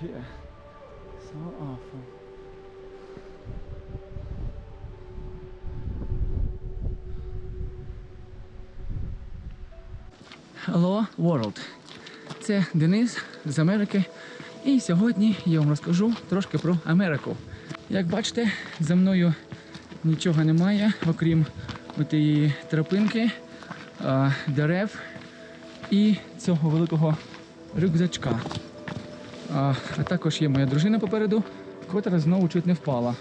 Вообще. So awful. Hello World. Це Денис з Америки. І сьогодні я вам розкажу трошки про Америку. Як бачите, за мною нічого немає, окрім тієї тропинки, дерев і цього великого рюкзачка. А, також є моя дружина попереду, котра знову чуть не впала.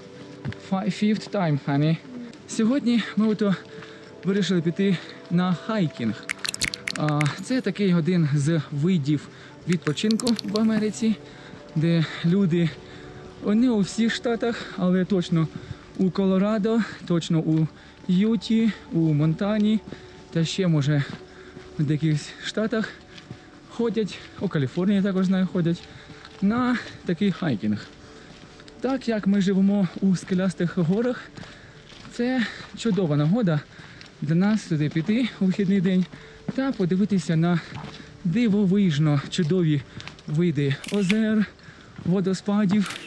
Fi- Fifth time, honey. Сьогодні ми ото вирішили піти на хайкінг. А, Це такий один з видів відпочинку в Америці, де люди не у всіх штатах, але точно у Колорадо, точно у Юті, у Монтані та ще може в деяких штатах ходять, у Каліфорнії також знаю, ходять на такий хайкінг. Так як ми живемо у скелястих горах, це чудова нагода для нас туди піти у вихідний день та подивитися на дивовижно чудові види озер, водоспадів,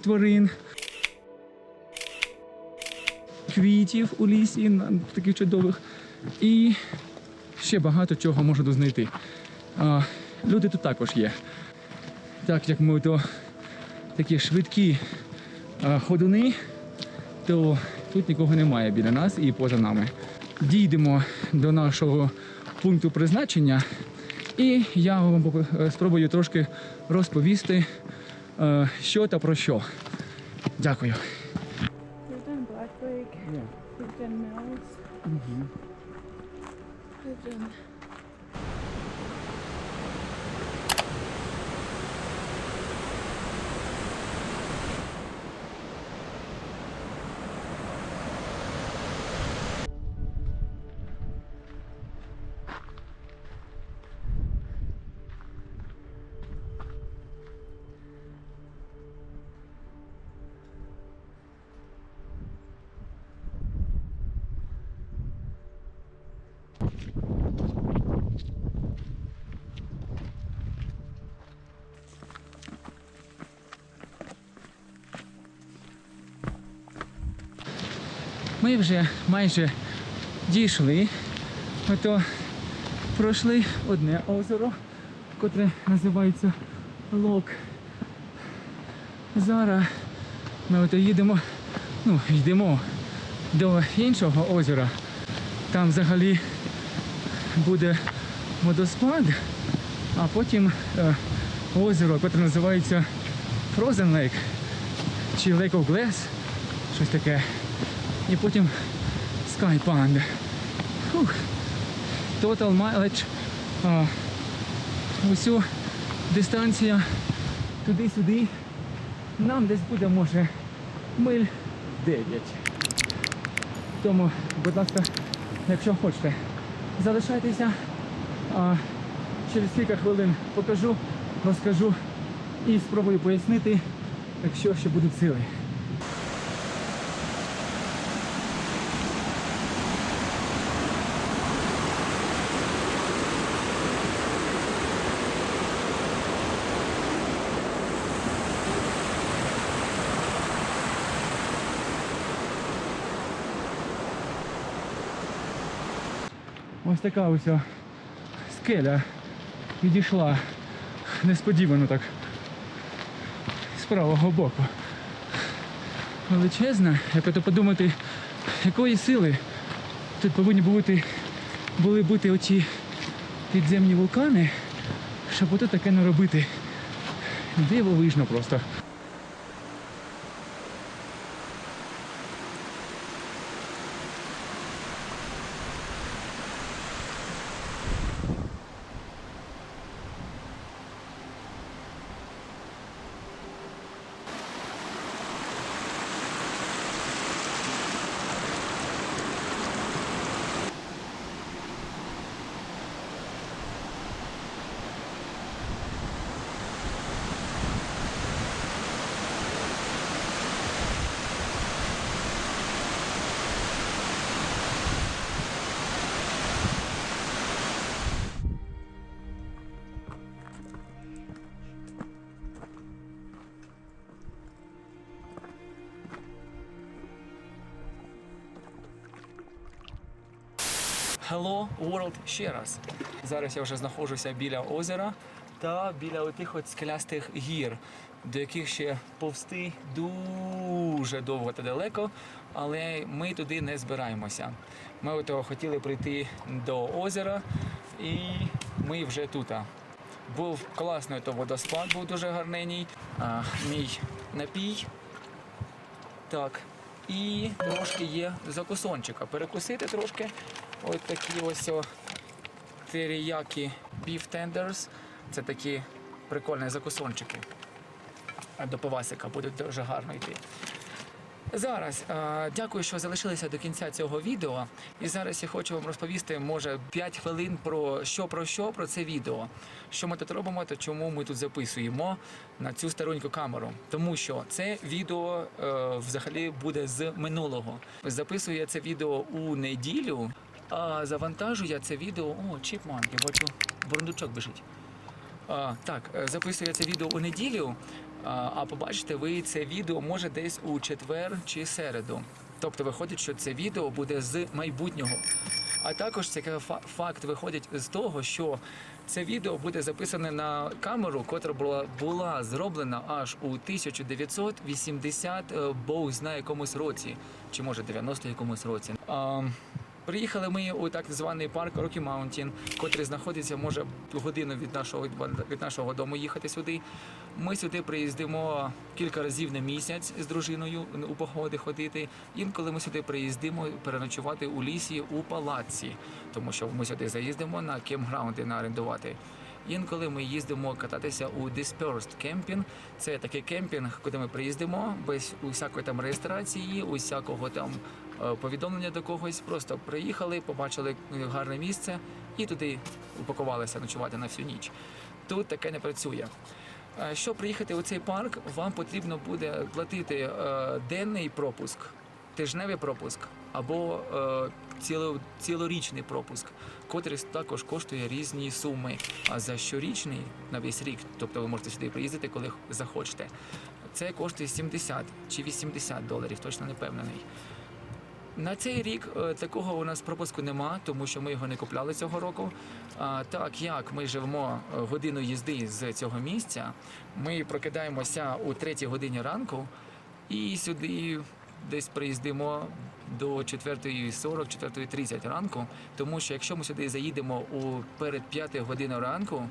тварин, квітів у лісі, таких чудових, і ще багато чого можна знайти. Люди тут також є. Так як ми то такі швидкі а, ходуни, то тут нікого немає біля нас і поза нами. Дійдемо до нашого пункту призначення, і я вам е, спробую трошки розповісти, е, що та про що. Дякую. We've done Ми вже майже дійшли. Ото пройшли одне озеро, котре називається Лок. Зараз ми ото їдемо, ну, йдемо до іншого озера. Там взагалі буде водоспад, а потім е, озеро, котре називається Frozen Lake чи Lake of Glass, щось таке. І потім Pond. Фух. Total mileage. А, усю дистанція туди-сюди. Нам десь буде, може, миль 9. Тому, будь ласка, якщо хочете, залишайтеся. А через кілька хвилин покажу, розкажу і спробую пояснити, якщо ще будуть сили. Ось така ось скеля відійшла несподівано так з правого боку. Величезна, як ото подумати, якої сили тут повинні бути, були бути оці підземні вулкани, щоб ото таке не робити. Дивовижно просто. Hello World ще раз. Зараз я вже знаходжуся біля озера та біля отих от скелястих гір, до яких ще повсти дуже довго та далеко, але ми туди не збираємося. Ми ото хотіли прийти до озера, і ми вже тут. Був класний то водоспад, був дуже гарненький. А, мій напій. Так. І трошки є закусончика. Перекусити трошки. Ось такі ось теріякі beef tenders. Це такі прикольні закусончики. До пивасика будуть дуже гарно йти. Зараз дякую, що залишилися до кінця цього відео. І зараз я хочу вам розповісти, може, 5 хвилин про що про що про це відео. Що ми тут робимо, та чому ми тут записуємо на цю стареньку камеру. Тому що це відео е, взагалі буде з минулого. Записую я це відео у неділю, а завантажу я це відео. О, чіпманки, бачу, бурундучок біжить. А, так, е, записую я це відео у неділю, а, побачите ви це відео може десь у четвер чи середу. Тобто виходить, що це відео буде з майбутнього. А також цей факт виходить з того, що це відео буде записане на камеру, котра була, була зроблена аж у 1980, е, бог знає якомусь році, чи може 90 якомусь році. А, Приїхали ми у так званий парк Rocky Mountain, котрий знаходиться може годину від нашого від нашого дому їхати сюди. Ми сюди приїздимо кілька разів на місяць з дружиною у погоди ходити. Інколи ми сюди приїздимо переночувати у лісі у палаці, тому що ми сюди заїздимо на кемпграунди на орендувати. Інколи ми їздимо кататися у Dispersed Camping. Це такий кемпінг, куди ми приїздимо без усякої там реєстрації, усякого там повідомлення до когось. Просто приїхали, побачили е, гарне місце і туди упакувалися ночувати на всю ніч. Тут таке не працює. Е, Щоб приїхати у цей парк, вам потрібно буде платити е, денний пропуск, тижневий пропуск або е, ціло, цілорічний пропуск, котрий також коштує різні суми. А за щорічний на весь рік, тобто ви можете сюди приїздити, коли захочете. Це коштує 70 чи 80 доларів, точно не впевнений. На цей рік е, такого у нас пропуску нема, тому що ми його не купляли цього року. А, так як ми живемо е, годину їзди з цього місця, ми прокидаємося у третій годині ранку і сюди десь приїздимо до 4.40, 4.30 ранку. Тому що якщо ми сюди заїдемо у перед 5 годиною ранку,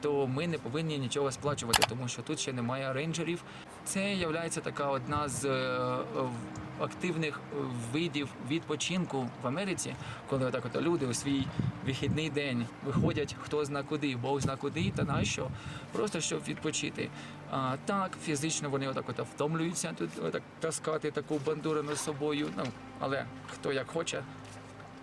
то ми не повинні нічого сплачувати, тому що тут ще немає рейнджерів. Це є така одна з е, активних видів відпочинку в Америці, коли отак от люди у свій вихідний день виходять хто зна куди, Бог зна куди та на що, просто щоб відпочити. А так фізично вони отак от втомлюються тут отак таскати таку бандурину з собою. Ну але хто як хоче,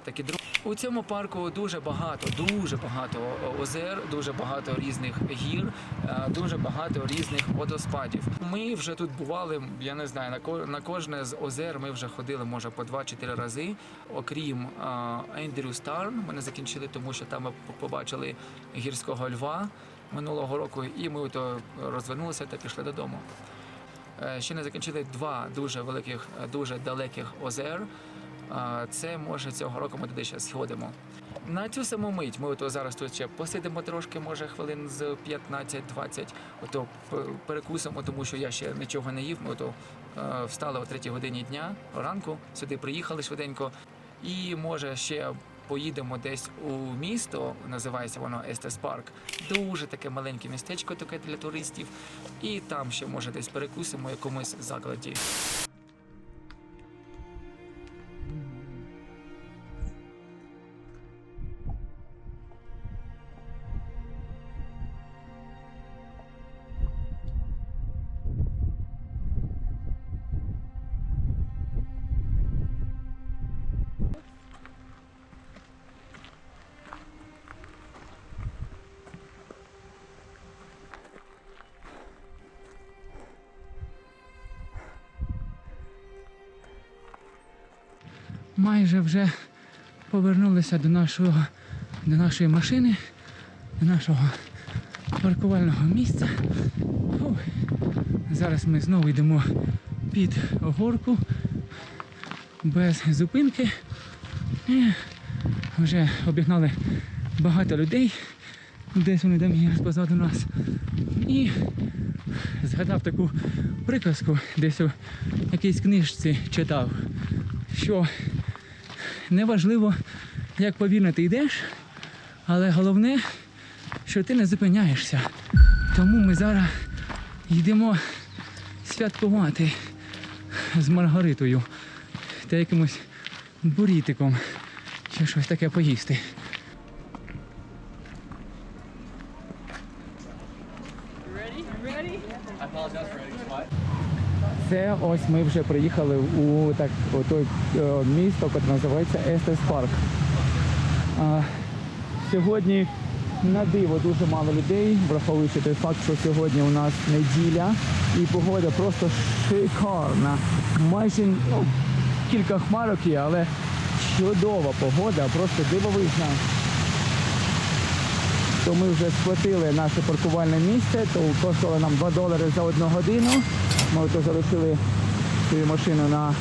так і друг. У цьому парку дуже багато, дуже багато озер, дуже багато різних гір, е, дуже багато різних водоспадів. Ми вже тут бували. Я не знаю, на кожне з озер ми вже ходили, може по 2-4 рази. Окрім Ендрю Старн, ми не закінчили, тому що там ми побачили гірського льва минулого року, і ми то розвернулися та пішли додому. Е, Ще не закінчили два дуже великих, е, дуже далеких озер. Це може цього року ми туди ще сходимо. На цю саму мить ми ото зараз тут ще посидимо трошки, може хвилин з 15-20, ото перекусимо, тому що я ще нічого не їв. Ми ото е, встали о 3 годині дня ранку, сюди приїхали швиденько. І може ще поїдемо десь у місто, називається воно Естес Парк. Дуже таке маленьке містечко таке для туристів. І там ще може десь перекусимо якомусь закладі. Майже вже повернулися до нашого до нашої машини, до нашого паркувального місця. Фух. Зараз ми знову йдемо під горку без зупинки. І Вже обігнали багато людей. Десь вони там є позаду нас. І згадав таку приказку, десь у якійсь книжці читав, що неважливо, як повільно ти йдеш, але головне, що ти не зупиняєшся. Тому ми зараз йдемо святкувати з Маргаритою та якимось бурітиком чи щось таке поїсти. Це ось ми вже приїхали у так у той е, місто, яке називається Естес Парк. А, сьогодні на диво дуже мало людей, враховуючи той факт, що сьогодні у нас неділя і погода просто шикарна. Майже ну, кілька хмарок є, але чудова погода, просто дивовижна. То ми вже сплатили наше паркувальне місце, то коштувало нам 2 долари за одну годину. Ми ото залишили свою машину на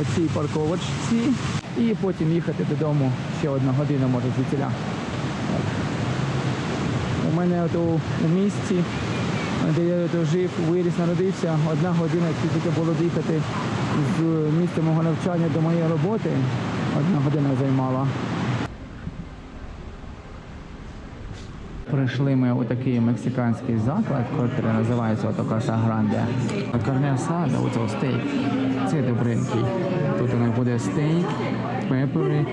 оцій парковочці і потім їхати додому ще одну годину, може, звідсіля. У мене от у, у місті, де я жив, виріс, народився, одна година тільки було їхати з місця мого навчання до моєї роботи. Одна година займала. Прийшли ми у такий мексиканський заклад, який називається Отокаса Гранде. Корнеса, у оце стейк. Це добренький. Тут у них буде стейк, пепери,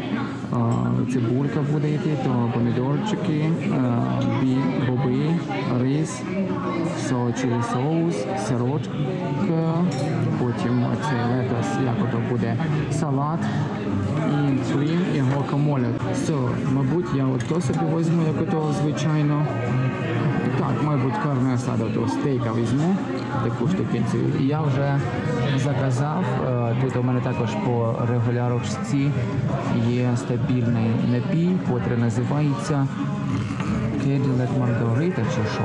цибулька буде йти, то помідорчики, боби, рис, чилі соус, сирочка, потім цей летос, як ото буде салат і крім і гуакамоле. So, мабуть, я от то собі візьму, як ото звичайно. Так, мабуть, карне асада, то стейка візьму, таку штукенцію. І я вже заказав. е, Тут у мене також по регулярочці є стабільний напій, котрий називається Cadillac Margarita чи що.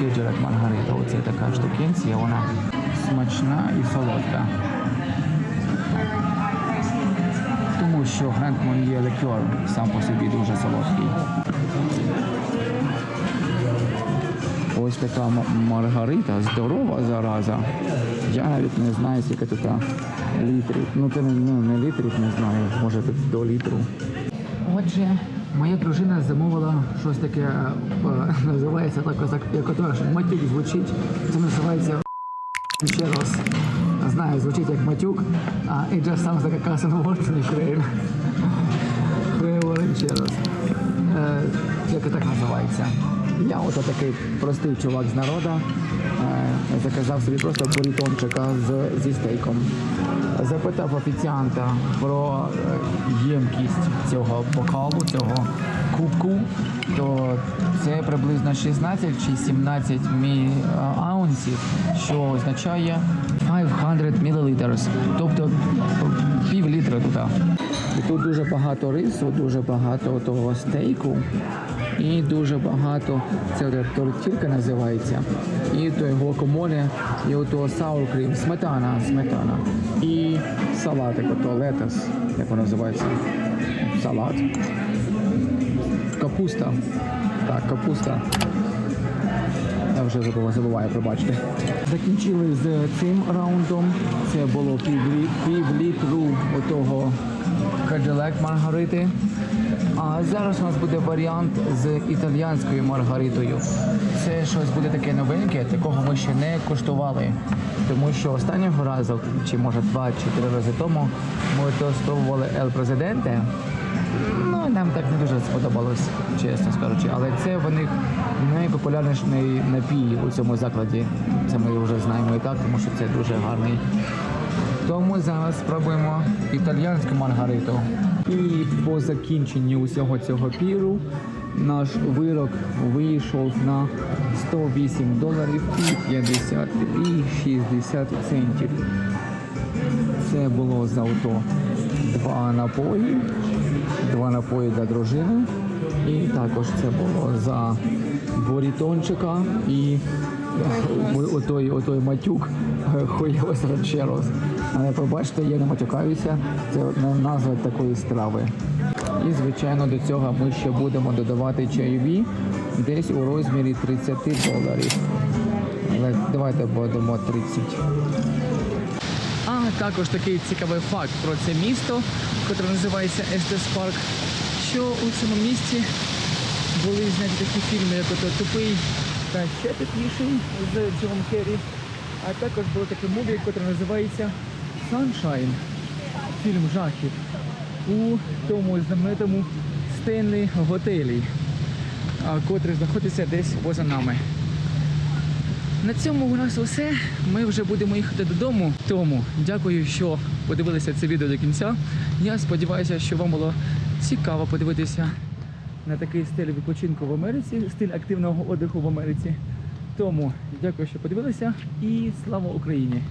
Cadillac Margarita. Оце така штукенція, вона смачна і солодка. Тому що Гранд Мон'є ликер сам по собі дуже солодкий. Ось така маргарита, здорова зараза. Я навіть не знаю, скільки тут літрів. Ну це ну, не літрів, не знаю, може тут до літру. Отже, моя дружина замовила щось таке, е, називається так, як ото матюк звучить. Це називається ще раз. Знаю, звучить як матюк, а it just sounds like a cuss word in Ukraine. Е, як і так називається. Я ото такий простий чувак з народу. Е, заказав собі просто бурітончика зі стейком. Запитав офіціанта про е, ємкість цього бокалу, цього кубку, то це приблизно 16 чи 17 мі аунсів, що означає 500 мл, тобто пів літра туди. І тут дуже багато рису, дуже багато того стейку і дуже багато, це тортілька називається, і той гуакамоле, і ото sour cream, сметана, сметана. І салатик, ото летос, як воно називається, салат. Капуста. Так, капуста. Я вже забув, забуваю, пробачте. Закінчили з цим раундом. Це було пів, літру отого Cadillac Маргарити. А зараз у нас буде варіант з італіянською маргаритою. Це щось буде таке новеньке, такого ми ще не куштували. Тому що останнього разу, чи може два чи три рази тому, ми El Presidente. Ну, нам так не дуже сподобалось, чесно скажучи. Але це в них найпопулярніший напій у цьому закладі. Це ми вже знаємо і так, тому що це дуже гарний. Тому зараз спробуємо італіянську маргариту. І по закінченню усього цього піру наш вирок вийшов на 108 доларів і 50 і 60 центів. Це було за авто два напої, два напої для дружини. І також це було за борітончика і отой, отой матюк ранчерос. Але побачите, я не матюкаюся. Це назва такої страви. І звичайно до цього ми ще будемо додавати чайові десь у розмірі 30 доларів. Але давайте будемо 30. А також такий цікавий факт про це місто, яке називається Естес Парк, що у цьому місті були зняті такі фільми, як ото Тупий та ще тупіший з Джимом Керрі. А також було таке муві, яке називається Sunshine. Фільм жахів у тому знаменитому Стенлі готелі, котрий знаходиться десь поза нами. На цьому у нас усе. Ми вже будемо їхати додому. Тому дякую, що подивилися це відео до кінця. Я сподіваюся, що вам було цікаво подивитися на такий стиль відпочинку в Америці, стиль активного отдиху в Америці. Тому дякую, що подивилися, і слава Україні!